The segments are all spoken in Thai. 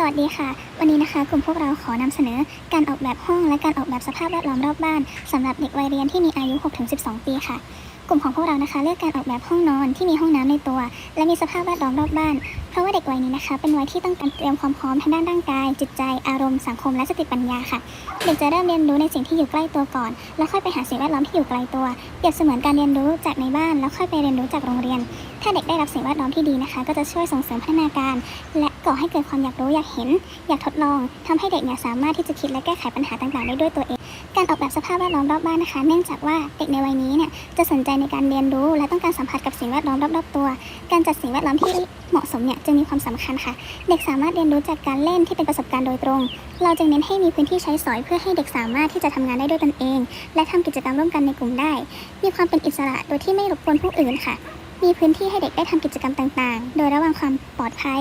สวัสดีค่ะ วันนี้นะคะกลุ่มพวกเราขอนำเสนอการออกแบบห้องและการออกแบบสภาพแวดล้อมรอบบ้านสำหรับเด็กวัยเรียนที่มีอายุ 6-12 ปีค่ะ กลุ่มของพวกเรานะคะเลือกการออกแบบห้องนอนที่มีห้องน้ำในตัว และมีสภาพแวดล้อมรอบบ้าน เพราะว่าเด็กวัยนี้นะคะ เป็นวัยที่ต้องการเตรียมความพร้อมทางด้านร่างกาย จิตใจ อารมณ์สังคมและสติปัญญาค่ะเด็กจะเริ่มเรียนรู้ในสิ่งที่อยู่ใกล้ตัวก่อน แล้วค่อยไปหาสิ่งแวดล้อมที่อยู่ไกลตัวเปรียบเสมือนการเรียนรู้จากในบ้าน แล้วค่อยไปเรียนรู้จากโรงเรียน ถ้าเด็กได้รับสิ่งแวดล้อมที่ดีนะคะ ก็จะช่วยส่งเสริมพัฒนาการ และก่อให้เกิดความอยากรู้อยากเห็น อยากทดลองทำให้เด็กเนี่ยสามารถที่จะคิดและแก้ไขปัญหาต่างๆได้ด้วยตัวเอง การออกแบบสภาพแวดล้อมรอบบ้านนะคะ เนื่องจากว่าเด็กในวัยนี้เนี่ยจะสนใจในการเรียนรู้ และต้องการสัมผัสกับสิ่งแวดล้อมรอบๆตัว การจัดสิ่งแวดล้อมที่เหมาะสมเนี่ยจึงมีความสำคัญค่ะ เด็กสามารถเรียนรู้จากการเล่นที่เป็นประสบการณ์โดยตรง เราจึงเน้นให้มีพื้นที่ใช้สอยเพื่อให้เด็กสามารถที่จะทำงานได้ด้วยตนเอง และทำกิจกรรมร่วมกันในกลุ่มได้ มีความเป็นอิสระโดยที่ไม่รบกวนผู้อื่นค่ะมีพื้นที่ให้เด็กได้ทำกิจกรรมต่างๆ โดยระวังความปลอดภัย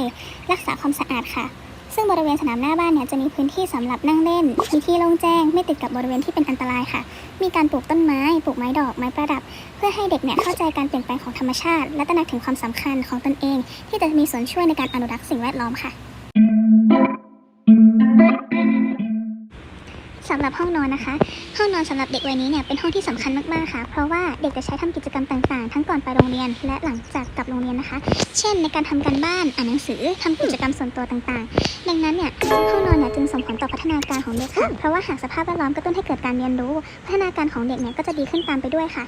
รักษาความสะอาดค่ะ ซึ่งบริเวณสนามหน้าบ้านเนี่ยจะมีพื้นที่สำหรับนั่งเล่น มีที่โล่งแจ้ง ไม่ติดกับบริเวณที่เป็นอันตรายค่ะ มีการปลูกต้นไม้ ปลูกไม้ดอก ไม้ประดับ เพื่อให้เด็กเนี่ยเข้าใจการเปลี่ยนแปลงของธรรมชาติ และตระหนักถึงความสำคัญของตนเอง ที่จะมีส่วนช่วยในการอนุรักษ์สิ่งแวดล้อมค่ะ สำหรับห้องนอนนะคะ ห้องนอนสำหรับเด็กวัยนี้เนี่ยเป็นห้องที่สำคัญมากๆค่ะ เพราะว่าเด็กจะใช้ทำกิจกรรมต่างๆ ทั้งก่อนไปโรงเรียน และหลังจากกลับโรงเรียนนะคะ เช่น ในการทำการบ้าน อ่านหนังสือทำกิจกรรมส่วนตัวต่างๆ ดังนั้นเนี่ยห้องนอนเนี่ยจึงส่งผลต่อพัฒนาการของเด็กค่ะ เพราะว่าหากสภาพแวดล้อมกระตุ้นให้เกิดการเรียนรู้ พัฒนาการของเด็กเนี่ยก็จะดีขึ้นตามไปด้วยค่ะ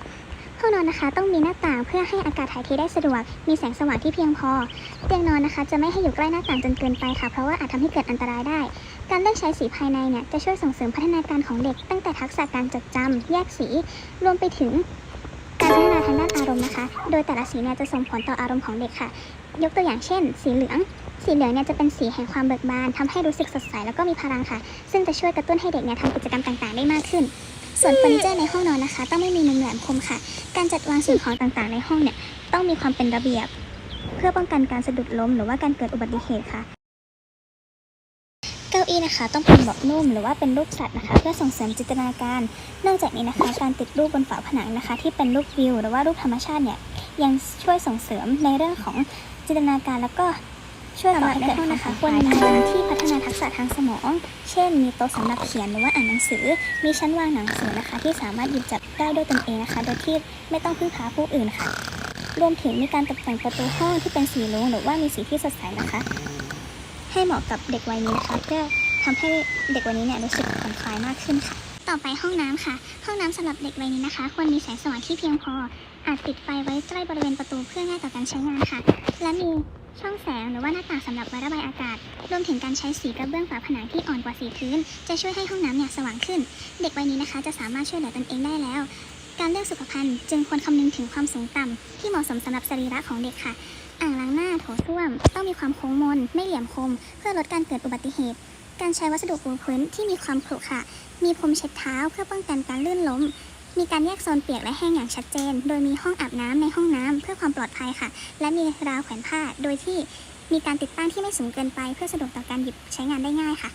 ห้องนอนนะคะ ต้องมีหน้าต่างเพื่อให้อากาศถ่ายเทได้สะดวก มีแสงสว่างที่เพียงพอ เตียงนอนนะคะ จะไม่ให้อยู่ใกล้หน้าต่างจนเกินไปค่ะ เพราะว่าอาจทำให้เกิดอันตรายได้ การเลือกใช้สีภายในเนี่ยจะช่วยส่งเสริมพัฒนาการของเด็ก ตั้งแต่ทักษะการจดจำแยกสี รวมไปถึงการพัฒนาทางด้านอารมณ์นะคะ โดยแต่ละสีเนี่ยจะส่งผลต่ออารมณ์ของเด็กค่ะ ยกตัวอย่างเช่น สีเหลือง สีเหลืองเนี่ยจะเป็นสีแห่งความเบิกบานทำให้รู้สึกสดใสแล้วก็มีพลังค่ะ ซึ่งจะช่วยกระตุ้นให้เด็กเนี่ยทำกิจกรรมต่างๆ ได้มากขึ้น ส่วนเฟอร์นิเจอร์ในห้องนอนนะคะ ต้องไม่มีมุมแหลมคมค่ะ การจัดวางสิ่งของต่างๆ ในห้องเนี่ยต้องมีความเป็นระเบียบ เพื่อป้องกันการสะดุดล้มหรือว่าการเกิดอุบัติเหตุค่ะเก้าอี้นะคะต้องเป็นเบาะนุ่มหรือว่าเป็นรูปสัตว์นะคะ เพื่อส่งเสริมจินตนาการ นอกจากนี้นะคะ การติดรูปบนฝาผนังนะคะ ที่เป็นรูปวิว หรือว่ารูปธรรมชาติเนี่ยยังช่วยส่งเสริมในเรื่องของจินตนาการแล้วก็ ช่วยต่อให้เกิดความนะคะควรมีที่พัฒนาทักษะทางสมอง เช่น มีโต๊ะสำหรับเขียนหรือว่าอ่านหนังสือ มีชั้นวางหนังสือนะคะ ที่สามารถหยิบจับได้ด้วยตนเองนะคะ โดยที่ไม่ต้องพึ่งพาผู้อื่นค่ะ รวมถึงมีการตกแต่งประตูห้องที่เป็นสีรุ้งหรือว่ามีสีที่สดใสนะคะ ให้เหมาะกับเด็กวัยนี้นะคะ เพื่อทำให้เด็กวัยนี้เนี่ยรู้สึกผ่อนคลายมากขึ้นค่ะ ต่อไปห้องน้ำค่ะ ห้องน้ำสำหรับเด็กวัยนี้นะคะ ควรมีแสงสว่างที่เพียงพอ อาจติดไฟไว้ใกล้บริเวณประตูเพื่อง่ายต่อการใช้งานค่ะ และมี ช่องแสงหรือว่าหน้าต่างสำหรับไว้ระบายอากาศ รวมถึงการใช้สีกระเบื้องฝาผนังที่อ่อนกว่าสีพื้น จะช่วยให้ห้องน้ำเนี่ยสว่างขึ้น เด็กวัยนี้นะคะจะสามารถช่วยเหลือตนเองได้แล้ว การเลือกสุขภัณฑ์จึงควรคำนึงถึงความสูงต่ำที่เหมาะสมสำหรับสรีระของเด็กค่ะ อ่างล้างหน้าโถส้วม ต้องมีความโค้งมน ไม่เหลี่ยมคม เพื่อลดการเกิดอุบัติเหตุ การใช้วัสดุปูพื้นที่มีความขรุขระมีพรมเช็ดเท้าเพื่อป้องกันการลื่นล้ม มีการแยกโซนเปียกและแห้งอย่างชัดเจน โดยมีห้องอาบน้ำในห้องน้ำเพื่อความปลอดภัยค่ะ และมีราวแขวนผ้า โดยที่มีการติดตั้งที่ไม่สูงเกินไป เพื่อสะดวกต่อการหยิบใช้งานได้ง่ายค่ะ